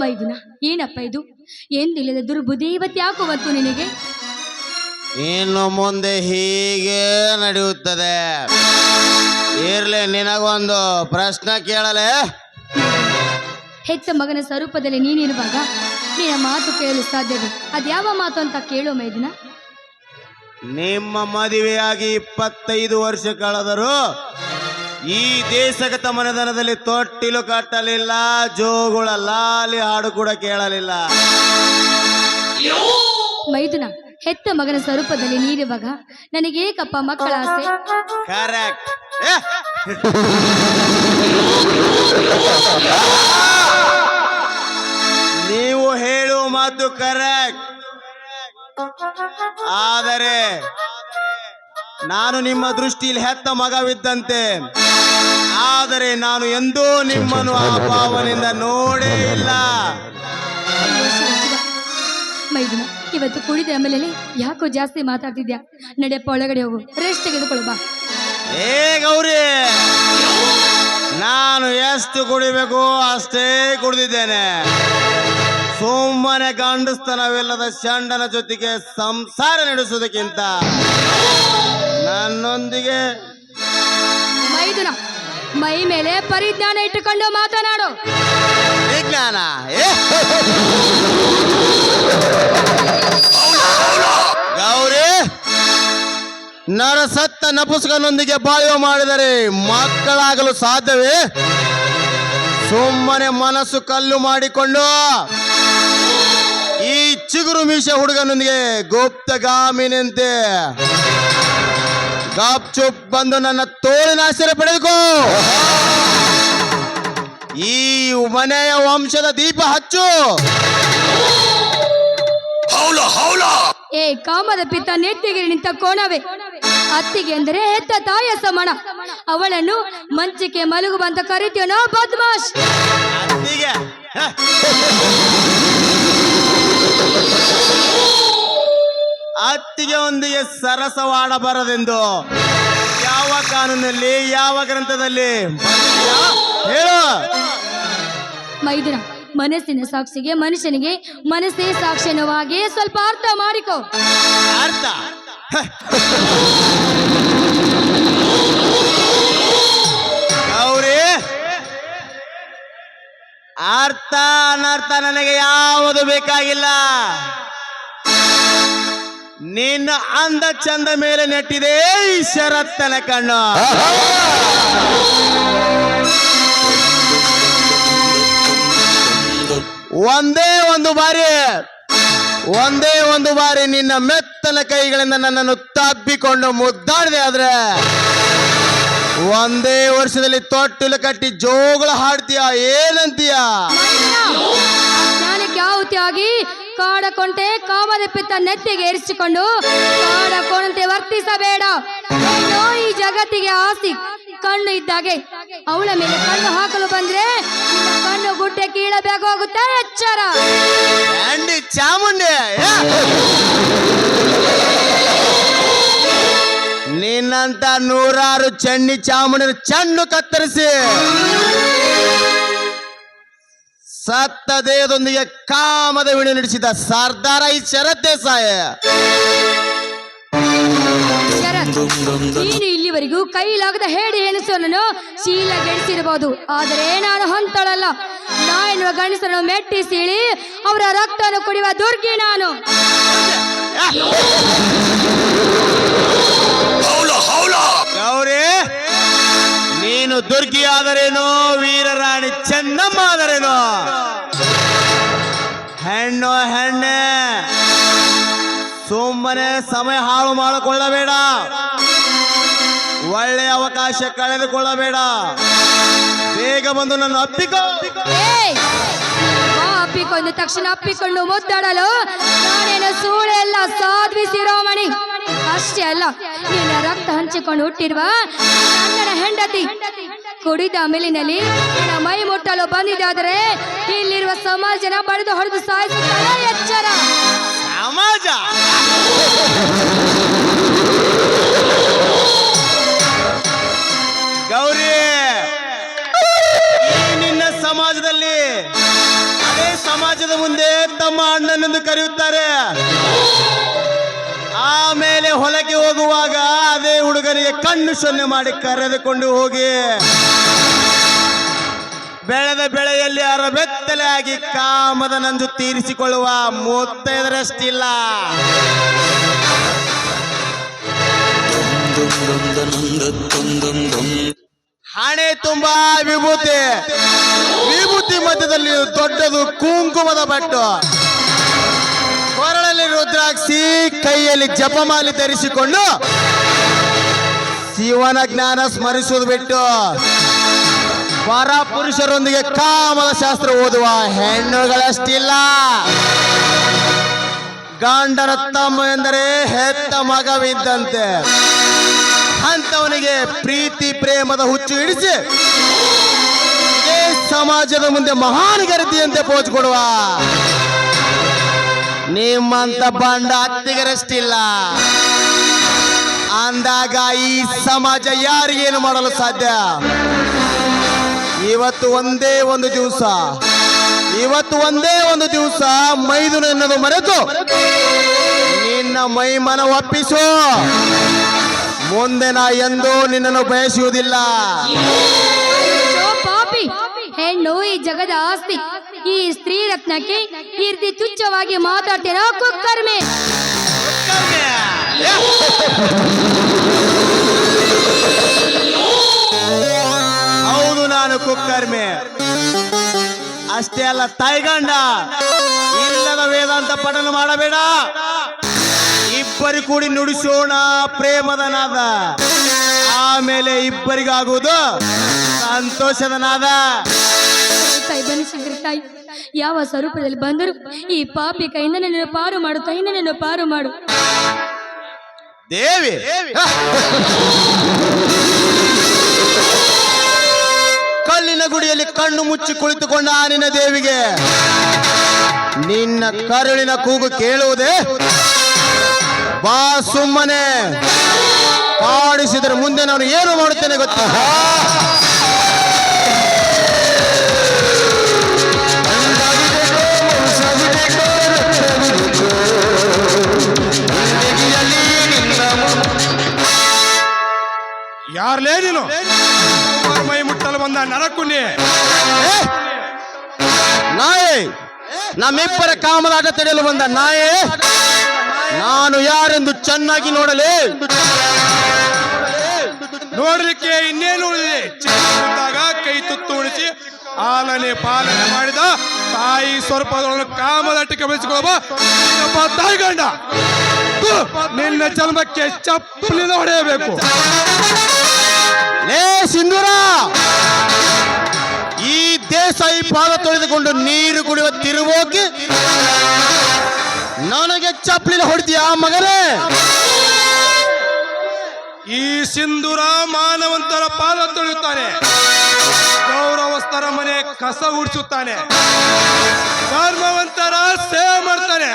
ಮೈದುನ ಏನಪ್ಪ ಇದು? ಎಂದಿಲ್ಲದ ದುರ್ಬುದ್ಧಿ ಇವತ್ತು ಯಾಕೋ ಬಂತು ನಿನಗೆ? ಇನ್ನು ಮುಂದೆ ಹೀಗೆ ನಡೆಯುತ್ತದೆ. ಇರ್ಲಿ ನಿನಗೊಂದು ಪ್ರಶ್ನೆ ಕೇಳಲೆ? ಹೆಚ್ಚ ಮಗನ ಸ್ವರೂಪದಲ್ಲಿ ನೀನಿರುವಾಗ ನಿನ್ನ ಮಾತು ಕೇಳಲು ಸಾಧ್ಯವೇ? ಅದ್ಯಾವ ಮಾತು ಅಂತ ಕೇಳೋ ಮೈದಿನ ನಿಮ್ಮ ಮದುವೆಯಾಗಿ ಇಪ್ಪತ್ತೈದು ವರ್ಷ ಕಳೆದರೂ ಈ ದೇಶಗತ ಮನೆತನದಲ್ಲಿ ತೊಟ್ಟಿಲು ಕಟ್ಟಲಿಲ್ಲ ಜೋಗುಳ ಲಾಲಿ ಹಾಡು ಕೂಡ ಕೇಳಲಿಲ್ಲ. ಮೈದುನ ಹೆತ್ತ ಮಗನ ಸ್ವರೂಪದಲ್ಲಿ ನೀಡುವಾಗ ನನಗೇಕಪ್ಪ ಮಕ್ಕಳ ಆಸೆ. ಕರೆಕ್ಟ್ ನೀವು ಹೇಳುವ ಮಾತು ಕರೆಕ್ಟ್ ಆದರೆ ನಾನು ನಿಮ್ಮ ದೃಷ್ಟಿಯಲ್ಲಿ ಹೆತ್ತ ಮಗವಿದ್ದಂತೆ. ಆದರೆ ನಾನು ಎಂದೂ ನಿಮ್ಮನ್ನು ಆ ಭಾವನೆಯಿಂದ ನೋಡೇ ಇಲ್ಲ. ಮೈದುನ ಇವತ್ತು ಕುಡಿದ ಆಮೇಲೆ ಯಾಕೋ ಜಾಸ್ತಿ ಮಾತಾಡ್ತಿದ್ಯಾ? ನಡೆಯಪ್ಪ ಒಳಗಡೆ ಹೋಗು. ರೆಸ್ಟ್ ತೆಗೆದುಕೊಳ್ಳು ಬಾ. ಏ ಗೌರಿ ನಾನು ಎಷ್ಟು ಕುಡಿಬೇಕು ಅಷ್ಟೇ ಕುಡಿದಿದ್ದೇನೆ. ಸುಮ್ಮನೆ ಗಂಡಸ್ತನವಿಲ್ಲದ ಚಂಡನ ಜೊತೆಗೆ ಸಂಸಾರ ನಡೆಸುವುದಕ್ಕಿಂತ ನನ್ನೊಂದಿಗೆ ಮೈದುನ ಮೈ ಮೇಲೆ ಪರಿಜ್ಞಾನ ಇಟ್ಟುಕೊಂಡು ಮಾತನಾಡು ವಿಜ್ಞಾನ? ಗೌರಿ, ನರಸತ್ತ ನಪುಸ್ಕನೊಂದಿಗೆ ಬಾಯೋ ಮಾಡಿದರೆ ಮಕ್ಕಳಾಗಲು ಸಾಧ್ಯವೇ ಸುಮ್ಮನೆ ಮನಸ್ಸು ಕಲ್ಲು ಮಾಡಿಕೊಂಡು ಈ ಚಿಗುರು ಮೀಸೆ ಹುಡುಗನೊಂದಿಗೆ ಗುಪ್ತಗಾಮಿನಂತೆ ಗಾಪ್ ಚುಪ್ ಬಂದು ನನ್ನ ತೋಳಿನ ಆಶ್ಚರ್ಯ ಪಡೆದುಕೋ. ಈ ಮನೆಯ ವಂಶದ ದೀಪ ಹಚ್ಚು. ಏ ಕಾಮದ ಪಿತ್ತ ನೆತ್ತಿಗೆ ನಿಂತ ಕೋಣವೇ. ಅತ್ತಿಗೆ ಅಂದರೆ ಹೆತ್ತ ತಾಯ ಸಮಾನ ಅವಳನ್ನು ಮಂಚಿಕೆ ಮಲಗುವಂತ ಅಂತ ಕರಿತೀವನೋ ಬದ್ಮಾಶ್. ಅತ್ತಿಗೆ ಹ. ಅತ್ತಿಗೆ ಒಂದಿಗೆ ಸರಸವಾಡಬಾರದೆಂದು ಯಾವ ಕಾನೂನಲ್ಲಿ ಯಾವ ಗ್ರಂಥದಲ್ಲಿ? ಹೇಳು ಮೈದುನ ಮನಸ್ಸಿನ ಸಾಕ್ಷಿಗೆ ಮನುಷ್ಯನಿಗೆ ಮನಸ್ಸೇ ಸಾಕ್ಷಿ ಅನ್ನುವ ಹಾಗೆ ಸ್ವಲ್ಪ ಅರ್ಥ ಮಾಡಿಕೊ ಅರ್ಥ ಅವ್ರಿ ಗೌರಿ ಅರ್ಥ ಅನರ್ಥ ನನಗೆ ಯಾವುದು ಬೇಕಾಗಿಲ್ಲ ನಿನ್ನ ಅಂದ ಚಂದ ಮೇಲೆ ನೆಟ್ಟಿದೆ ಶರತ್ತನ ಕಣ್ಣು. ಒಂದೇ ಒಂದು ಬಾರಿ, ಒಂದೇ ಒಂದು ಬಾರಿ ನಿನ್ನ ಮೆತ್ತನ ಕೈಗಳಿಂದ ನನ್ನನ್ನು ತಬ್ಬಿಕೊಂಡು ಮುದ್ದಾಡಿದೆ ಆದ್ರೆ, ಒಂದೇ ವರ್ಷದಲ್ಲಿ ತೊಟ್ಟಿಲು ಕಟ್ಟಿ ಜೋಗಳ ಹಾಡ್ತೀಯ, ಏನಂತೀಯ? ಜ್ಞಾನಕ್ಕೆ ಕೊಂಟೆ ಕಾಮದ ಪಿತ್ತ ನೆತ್ತಿಗೆ ಏರಿಸಿಕೊಂಡು ಕಾಡಕೊಂಡಂತೆ ವರ್ತಿಸಬೇಡ. ನೀನು ಈ ಜಗತ್ತಿಗೆ ಆಸ್ತಿ, ಕಣ್ಣು ಇದ್ದಾಗೆ. ಅವಳ ಮೇಲೆ ಕಣ್ಣು ಹಾಕಲು ಬಂದ್ರೆ ಕಣ್ಣು ಗುಡ್ಡೆ ಕೀಳಬೇಕಾಗುತ್ತೆ, ಎಚ್ಚರ. ಚಾಮುಂಡಿ! ನಿನ್ನಂತ ನೂರಾರು ಚಂಡಿ ಚಾಮುಂಡಿನ ಚಣ್ಣು ಕತ್ತರಿಸಿ. ಸತ್ತ ದೇಹದೊಂದಿಗೆ ಕಾಮದ ವಿಣಿ ನಡೆಸಿದ ಸರ್ದಾರ ಈ ಶರತ್ ದೇಸಾಯ. ಶರತ್ ನೀನು ಇಲ್ಲಿವರೆಗೂ ಕೈಲಾಗದ ಹೇಳಿ ಹೆಣಸೋನನ್ನು ಶೀಲ ಗೆಡಿಸಿರಬಹುದು ಆದರೆ ನಾನು ಹೊಂತಳಲ್ಲ ನಾ ಎನ್ನುವ ಗಂಡಸರನ್ನು ಮೆಟ್ಟಿ ಸೀಳಿ ಅವರ ರಕ್ತವನ್ನು ಕುಡಿಯುವ ದುರ್ಗಿ ನಾನು. ಗೌರಿ ನೀನು ದುರ್ಗಿ ಆದರೇನೋ ವೀರರಾಣಿ ಚೆನ್ನಮ್ಮ. ಸುಮ್ಮನೆ ಸಮಯ ಹಾಳು ಮಾಡಿಕೊಳ್ಳಬೇಡ. ಒಳ್ಳೆಯ ಅವಕಾಶ ಕಳೆದುಕೊಳ್ಳಬೇಡ. ಬೇಗ ಬಂದು ನನ್ನ ಅಪ್ಪಿಕೋ. ಅಪ್ಪಿಕೊಂಡು ತಕ್ಷಣ ಅಪ್ಪಿಕೊಂಡು ಮುದ್ದಾಡಲು ನಾನೇನು ಸೂಳೆಲ್ಲ ಸಾಧ್ವಿ ಮಣಿ ಅಷ್ಟೇ ಅಲ್ಲ, ನಿನ್ನ ರಕ್ತ ಹಂಚಿಕೊಂಡು ಹುಟ್ಟಿರುವ ನನ್ನ ಹೆಂಡತಿ. ಕುಡಿದ ಮೇಲಿನಲ್ಲಿ ಮೈ ಮುಟ್ಟಲು ಬಂದಿದ್ದಾದರೆ ಇಲ್ಲಿರುವ ಸಮಾಜನ ಬಡಿದು ಹೊಡೆದು ಸಾಯಿಸುತ್ತಾರೆ ಗೌರಿ ನಿನ್ನ ಸಮಾಜದಲ್ಲಿ ಅದೇ ಸಮಾಜದ ಮುಂದೆ ತಮ್ಮ ಅಣ್ಣನೆಂದು ಕರೆಯುತ್ತಾರೆ. ಆಮೇಲೆ ಹೊಲಕ್ಕೆ ಹೋಗುವಾಗ ಅದೇ ಹುಡುಗನಿಗೆ ಕಣ್ಣು ಸೊನ್ನೆ ಮಾಡಿ ಕರೆದುಕೊಂಡು ಹೋಗಿ, ಬೆಳೆದ ಬೆಳೆಯಲ್ಲಿ ಅವರ ಬೆತ್ತಲೆ ಆಗಿ ಕಾಮದ ನಂದು ತೀರಿಸಿಕೊಳ್ಳುವ ಮೂವತ್ತೈದರಷ್ಟಿಲ್ಲ ಹಣೆ ತುಂಬಾ ವಿಭೂತಿ. ವಿಭೂತಿ ಮಧ್ಯದಲ್ಲಿ ದೊಡ್ಡದು ಕುಂಕುಮದ ಬಟ್ಟು. ಕೊರಳಲ್ಲಿ ರುದ್ರಾಕ್ಷಿ ಕೈಯಲ್ಲಿ ಜಪಮಾಲಿ ಧರಿಸಿಕೊಂಡು ಶಿವನ ಜ್ಞಾನ ಸ್ಮರಿಸುವುದು ಬಿಟ್ಟು ಪರ ಪುರುಷರೊಂದಿಗೆ ಕಾಮದ ಶಾಸ್ತ್ರ ಓದುವ ಹೆಣ್ಣುಗಳಷ್ಟಿಲ್ಲ. ಗಂಡನ ತಮ್ಮ ಎಂದರೆ ಹೆತ್ತ ಮಗವಿದ್ದಂತೆ. ಅಂಥವನಿಗೆ ಪ್ರೀತಿ, ಪ್ರೇಮದ ಹುಚ್ಚು ಹಿಡಿಸಿ ಸಮಾಜದ ಮುಂದೆ ಮಹಾನ್ ಗರತಿಯಂತೆ ಪೋಚ್ ಕೊಡುವ. ನಿಮ್ಮಂತ ಬಂಡ ಹತ್ತಿಗರಷ್ಟಿಲ್ಲ ಅಂದಾಗ ಈ ಸಮಾಜ ಯಾರಿಗೇನು ಮಾಡಲು ಸಾಧ್ಯ? ಇವತ್ತು ಒಂದೇ ಒಂದು ದಿವಸ. ಇವತ್ತು ಒಂದೇ ಒಂದು ದಿವಸ ಮೈದುನ ಮರೆತು ನಿನ್ನ ಮೈಮನ ಒಪ್ಪಿಸು. ಮುಂದೆ ನಾ ಎಂದೂ ನಿನ್ನನ್ನು ಬಯಸುವುದಿಲ್ಲ. ಪಾಪಿ. ಹೆಣ್ಣು ಈ ಜಗದ ಆಸ್ತಿ. ಈ ಸ್ತ್ರೀ ರತ್ನಕ್ಕೆ ಈ ರೀತಿ ತುಚ್ಛವಾಗಿ ಮಾತಾಡ್ತೀರಾ ಕುಕ್ಕರ್ಮೆ. ಹೌದು ನಾನು ಕುಕ್ಕರ್ಮೆ. ಅಷ್ಟೇ ಅಲ್ಲ ತಾಯ್ಗಂಡ. ಇಲ್ಲದ ವೇದಾಂತ ಪಠನ ಮಾಡಬೇಡ. ಇಬ್ಬರಿ ಕೂಡಿ ನುಡಿಸೋಣ ಪ್ರೇಮದ ನಾದ ಆಮೇಲೆ ಇಬ್ಬರಿಗಾಗುವುದು ಸಂತೋಷದ ನಾದ ತಾಯಿ ಬನ್ನಿ ಶಂಕರ ತಾಯಿ. ಯಾವ ಸ್ವರೂಪದಲ್ಲಿ ಬಂದರು ಈ ಪಾಪಿ ಕೈಯಿಂದ ನನ್ನನ್ನು ಪಾರು ಮಾಡು ಕೈಯಿಂದ ನನ್ನನ್ನು ಪಾರು ಮಾಡು. ದೇವಿ. ಕಲ್ಲಿನ ಗುಡಿಯಲ್ಲಿ ಕಣ್ಣು ಮುಚ್ಚಿ ಕುಳಿತುಕೊಂಡ ಆ ನಿನ್ನ ದೇವಿಗೆ. ನಿನ್ನ ಕರುಳಿನ ಕೂಗು ಕೇಳುವುದೇ ಬಾ ಸುಮ್ಮನೆ. ಕಾಡಿಸಿದರೆ ಮುಂದೆ ನಾನು ಏನು ಮಾಡುತ್ತೇನೆ ಗೊತ್ತಾ? ಯಾರ್ಲೇ ನೀನು? ಮೈ ಮುಟ್ಟಲು ಬಂದ ನರಕುನಿ! ನಾಯಿ ನಮ್ಮಿಬ್ಬರ ಕಾಮದಾಟ ತಡೆಯಲು ಬಂದ ನಾಯಿ. ನಾನು ಯಾರೆಂದು ಚೆನ್ನಾಗಿ ನೋಡಲೇ? ನೋಡಲಿಕ್ಕೆ ಇನ್ನೇನು ಕೈ ತುತ್ತು ಉಣಿಸಿ ಆಲನೆ ಪಾಲನೆ ಮಾಡಿದ ತಾಯಿ ಸ್ವಲ್ಪ ಕಾಮದಟ್ಟಿಗೆ ಬೆಳೆಸಿಕೊಳ್ಳುವ ತಾಯಿಗಂಡ. ನಿನ್ನ ಜನ್ಮಕ್ಕೆ ಚಪ್ಪಲಿ ಹೊಡೆಯಬೇಕು ಲೇ ಸಿಂಧೂರ! ಈ ದೇಸಾಯಿ ಪಾದ ತೊಳೆದುಕೊಂಡು ನೀರು ಕುಡಿಯುವ ತಿರುವೋಗಿ ನನಗೆ ಚಪ್ಪಲಿನ ಹೊಡಿತೀಯ ಮಗನೇ? ಈ ಸಿಂಧೂರ ಮಾನವಂತರ ಪಾದ ತೊಳೆಯುತ್ತಾನೆ. ಗೌರವಸ್ಥರ ಮನೆ ಕಸ ಗುಡಿಸುತ್ತಾನೆ ಧರ್ಮವಂತರ ಸೇವೆ ಮಾಡ್ತಾನೆ.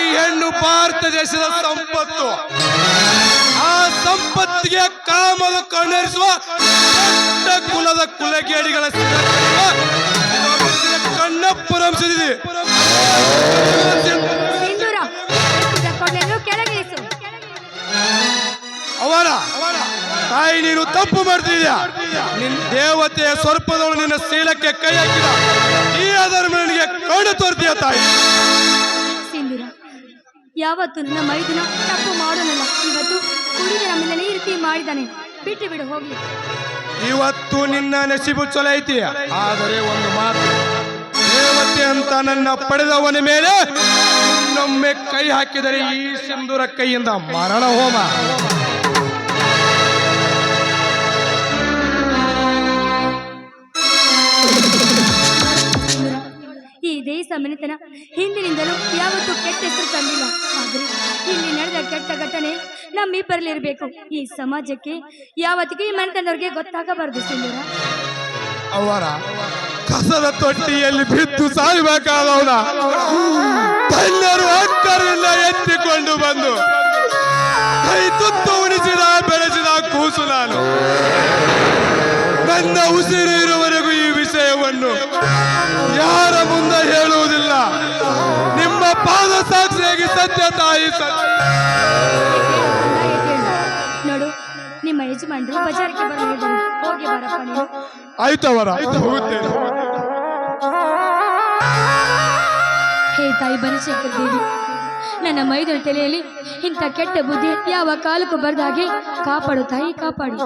ಈ ಹೆಣ್ಣು ಭಾರತ ದೇಶದ ಸಂಪತ್ತು. ಆ ಸಂಪತ್ತಿಗೆ ಕಾಮದ ಕಣ್ಣರಿಸುವ ಕುಲದ ಕುಲಗೇಡಿಗಳ ಕಣ್ಣ ಪರಂಸಿದೆ ತಾಯಿ ನೀನು ತಪ್ಪು ಮಾಡ್ತಿದ್ಯಾ? ನಿನ್ ದೇವತೆಯ ಸ್ವರ್ಪದವಳು ನಿನ್ನ ಶೀಲಕ್ಕೆ ಕೈ ಹಾಕಿದ. ಈ ಅಧರ್ಮನಿಗೆ ಕಣ್ಣು ತೋರ್ತೀಯ ತಾಯಿ? ಸಿಂಧೂರ ಯಾವತ್ತು ನನ್ನ ಮೈದುನ ತಪ್ಪು ಮಾಡೋನಲ್ಲ. ಇವತ್ತು ಕುಡಿದ ನಮ್ಮಿಂದಲೇ ಈ ರೀತಿ ಮಾಡಿದಾನೆ ಬಿಟ್ಟು ಬಿಡು ಹೋಗ್ಲಿ. ಇವತ್ತು ನಿನ್ನ ನಸೀಬು ಚಲ ಐತಿ. ಆದರೆ ಒಂದು ಮಾತು ದೇವತೆ ಅಂತ ನನ್ನ ಪಡೆದವನ ಮೇಲೆ ಇನ್ನೊಮ್ಮೆ ಕೈ ಹಾಕಿದರೆ ಈ ಸಿಂಧೂರ ಕೈಯಿಂದ ಮರಣ ಹೋಮ. ಈ ಮನೆತನ ಹಿಂದಿನಿಂದಲೂ ಯಾವತ್ತೂ ಕೆಟ್ಟ ಹೆಸರು ತಂದಿಲ್ಲ. ಆದರೆ ಇಲ್ಲಿ ನಡೆದ ಕೆಟ್ಟ ಘಟನೆ ನಮ್ಮಿಬ್ಬರಲ್ಲಿರಬೇಕು. ಈ ಸಮಾಜಕ್ಕೆ ಯಾವತ್ತಿಗೂ ಈ ಮನೆತನವ್ರಿಗೆ ಗೊತ್ತಾಗಬಾರದು ಸಿಂಧೂರ ಅವರ ಕಸದ ತೊಟ್ಟಿಯಲ್ಲಿ ಬಿದ್ದು ಸಾಯಬೇಕಾದವನ ತನ್ನರು ಎತ್ತಿಕೊಂಡು ಬಂದು ಕೈ ತುತ್ತು ಉಣಿಸಿದ, ಬೆಳೆಸಿದ ಕೂಸು ನಾನು. ನನ್ನ ಉಸಿರು ಇರುವವರೆಗೂ ಈ ವಿಷಯವನ್ನು ಯಾರ ಮುಂದೆ ಹೇಳುವುದಿಲ್ಲ ಕಾಲದ ಸಾಕ್ಷಿಯಾಗಿ ಸತ್ಯ ತಾಯಿ ಸತ್ಯ. ನೋಡು ನಿಮ್ಮ ಯಜಮಾನ್ರು ಬಜಾರ್ಗೆ ಬರಲಿ ಹೇಳಿದರು ಹೋಗಿ ಬರಪ್ಪ ನೀನು. ಆಯ್ತವರ ಹೋಗುತ್ತೇನೆ ಹೇ ತಾಯಿ ಬನಶಂಕರ ದೇವಿ ನನ್ನ ಮೈದನ ತಲೆಯಲ್ಲಿ ಇಂಥ ಕೆಟ್ಟ ಬುದ್ಧಿ ಯಾವ ಕಾಲಕ್ಕೂ ಬರದ ಹಾಗೆ ಕಾಪಾಡು ತಾಯಿ ಕಾಪಾಡಿ.